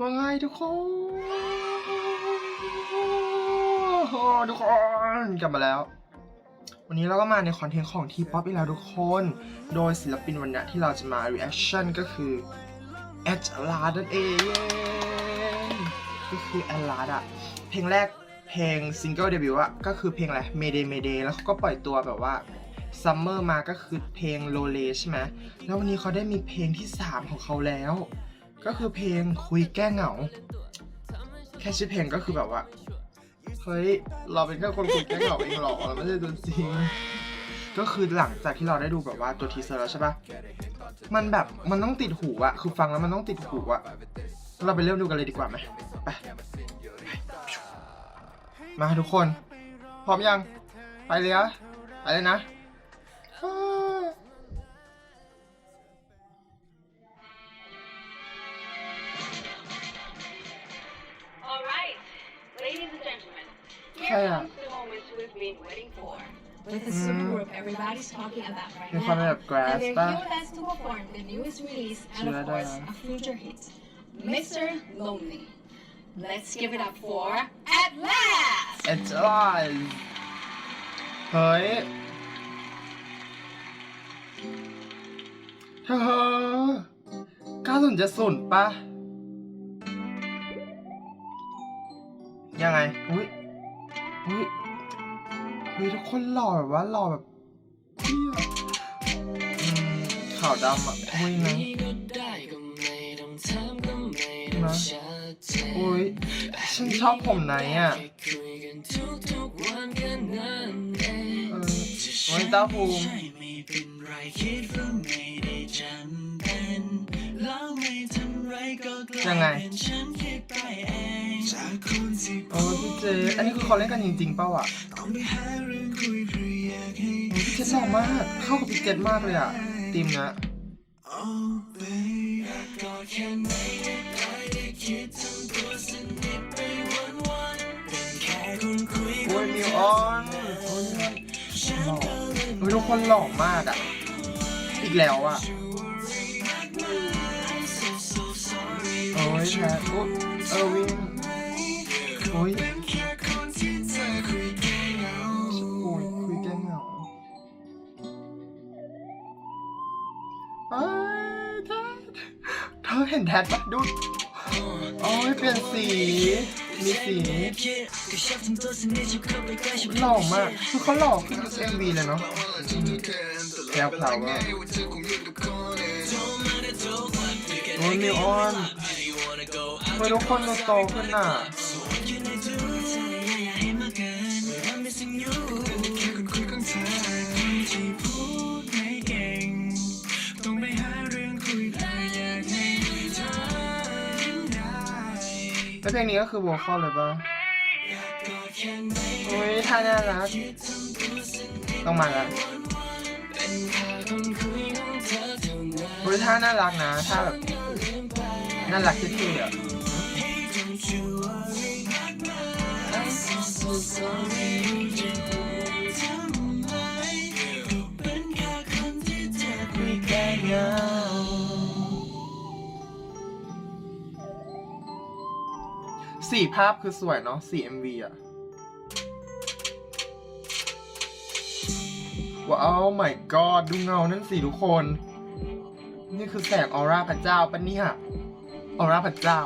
ว่าไงทุกคนทุกคนกลับมาแล้ว วันนี้เราก็มาในคอนเทนต์ของทีป๊อปอีกแล้วทุกคน โดยศิลปินวันนี้ที่เราจะมา reaction ก็คือ e d l a d นั่นเองก็คือ e d l a d อะเพลงแรกเพลงซิงเกิลเดบิวต์อะก็คือเพลงอะไร Mayday Mayday แล้วเขาก็ปล่อยตัวแบบว่า Summer มาก็คือเพลง l o l e ใช่ไหมแล้ววันนี้เขาได้มีเพลงที่ 3 ของเขาแล้ว ก็คือเพลงคุยแก้เหงา แค่ชื่อเพลงก็คือแบบว่า เฮ้ย เราเป็นแค่คนคุยแก้เหงาเองหรอเราไม่ใช่ตัวจริง ก็คือหลังจากที่เราได้ดูแบบว่าตัวทีเซอร์แล้วใช่ปะมันแบบมันต้องติดหูอะคือฟังแล้วมันต้องติดหูอะเราไปเริ่มดูกันเลยดีกว่าไหมไปมาทุกคน พร้อมยัง ไปเลยอะไปเลยนะ here uh, comes the moment we've been waiting for. With the super group everybody's talking about right มีความ now. แบบ grass And they're ป่ะ here with us to perform the newest release and Sure, of course yeah. a future hit, Mr. Lonely. Let's give it up for At Last! It's alive เฮ้ย เธอก้าสุนจะสุนปะยังไง อุ้ย อุ้ยเฮ้ยทุกคนหล่อแบบว่าหล่อแบบเหี้ยอืมขาวดำอะอุ้ยนะนะอุ้ยฉันชอบผมไหนอะเออโอ้ยเต้าภูมิไม่เป็นไรคิดว่าไม่ได้จำเป็นแล้วไม่ทำไรก็กลายยังไง เองจากคนที่โอ้ยพี่เจ อันนี้คือเขาเล่นกันจริงๆเปล่าอะต้องไปหางคุยเพื่ออยากให้โอ้ยพี่เจหล่อมาก เข้ากับพี่เจมากเลยอะทีมนะโอ้ babe ก็แค่ไม่ได้ไปได้คิดทำตัวสนิทไปวันๆเป็นแค่คนคุยมิวออนโอ้ยหล่อโอ้ยทุกคนหล่อมากอะ อีกแล้วอะโอ้ยแพทโอ้ยเออวิน โอ้ยโอ้ยคุยแก้เหงาเอ้ยแททเธอเห็นแททปะดู โอ้ยเปลี่ยนสี มีสีหล่อมาก คือเขาหล่อขึ้นทุกเอ็มวีเลยเนาะแก้วพลาวเวอร์โอ้ยมิวออนเฮ้ยทุกคนดูโตขึ้นน่ะ แล้วเพลงนี้ก็คือโวคอลเลยปะก็แค่ไม่โอ้ยท่าน่ารักต้องมาแล้วเป็นแค่คนคุยของเธอเท่านั้นโอ้ยท่าน่ารักนะท่าแบบน่ารักเท่ๆอะ สีภาพคือสวยเนาะสี MV อะ ว้าว my god ดูเงานั่นสิทุกคน นี่คือแสงออร่าพระเจ้าปะเนี่ยออร่าพระเจ้า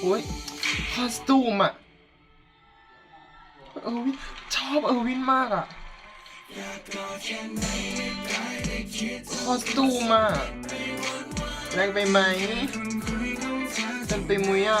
โอ้ยคอสตูมอะ เออวินชอบเออวินมากอะ คอสตูมอะแรงไปไหมเต็มไปมุยอะ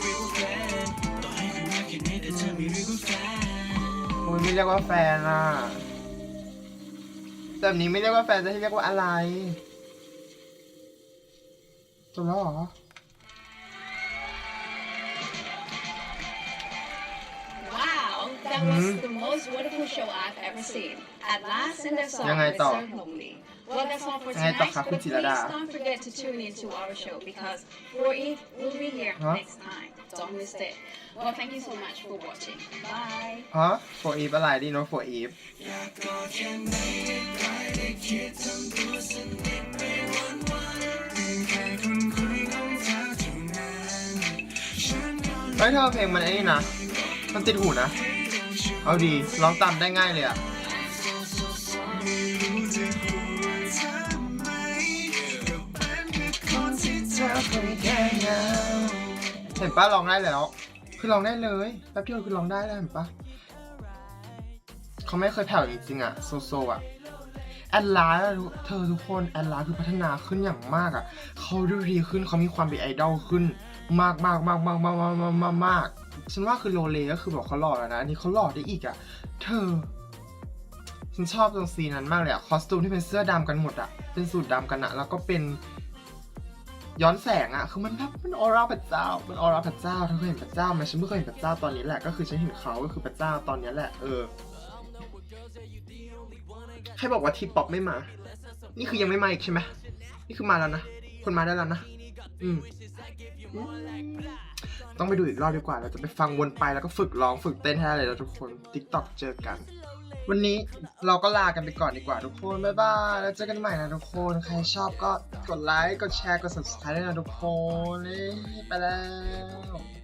อ้ยไม่เรียกว่าแฟนอะแบบนี้ไม่เรียกว่าแฟนจะให้เรียกว่าอะไรจบแล้วเหรอ That was the most wonderful show I've ever seen. At last, and that's all. ยังไงต่อ It's so lonely. Well, that's all for ยังไงต่อ tonight. ครับคุณ But จิร please ดา don't forget to tune into our show because Roy will be here ฮะ next time. Don't miss it. Well, thank you so much for watching. Bye. ฮะโฟอีฟอะไรดีเนาะโฟอีฟเฮ้ยเธอเพลงมันไอ้นี่นะ มันติดหูนะ เอาดีร้องตามได้ง่ายเลยอะเห็นปะร้องได้แล้ว คือร้องได้เลยแป๊บเดียวคือร้องได้แล้วเห็นปะเขาไม่เคยแผ่วจริงๆอะโซโซอะแอดลาเธอทุกคนแอดลาคือพัฒนาขึ้นอย่างมากอะเขาดูดีขึ้นเขามีความเป็นไอดอลขึ้น มากมากมากมากมากมากมากมาก ฉันว่าคือโลเลก็คือบอกเขาหล่อแล้วนะอันนี้เขาหล่อได้อีกอะเธอ ฉันชอบตรงซีนั้นมากเลยอะคอสตูมที่เป็นเสื้อดำกันหมดอะเป็นสูทดำกันอะแล้วก็เป็นย้อนแสงอะคือมันแบบมันออร่าพระเจ้า มันออร่าพระเจ้าเธอเคยเห็นพระเจ้าไหมฉันไม่เคยเห็นพระเจ้าตอนนี้แหละ ก็คือฉันเห็นเขาก็คือพระเจ้าตอนนี้แหละ เออ ใครบอกว่าทีป๊อปไม่มา นี่คือยังไม่มาอีกใช่ไหม นี่คือมาแล้วนะ คนมาได้แล้วนะ อืม ต้องไปดูอีกรอบดีกว่า เราจะไปฟังวนไปแล้วก็ฝึกร้องฝึกเต้นให้ได้เลยนะทุกคน TikTok เจอกัน วันนี้เราก็ลากันไปก่อนดีกว่าทุกคน บ๊ายบาย แล้วเจอกันใหม่นะทุกคน ใครชอบก็กดไลค์ กดแชร์ กด subscribe ด้วยนะทุกคนไปแล้ว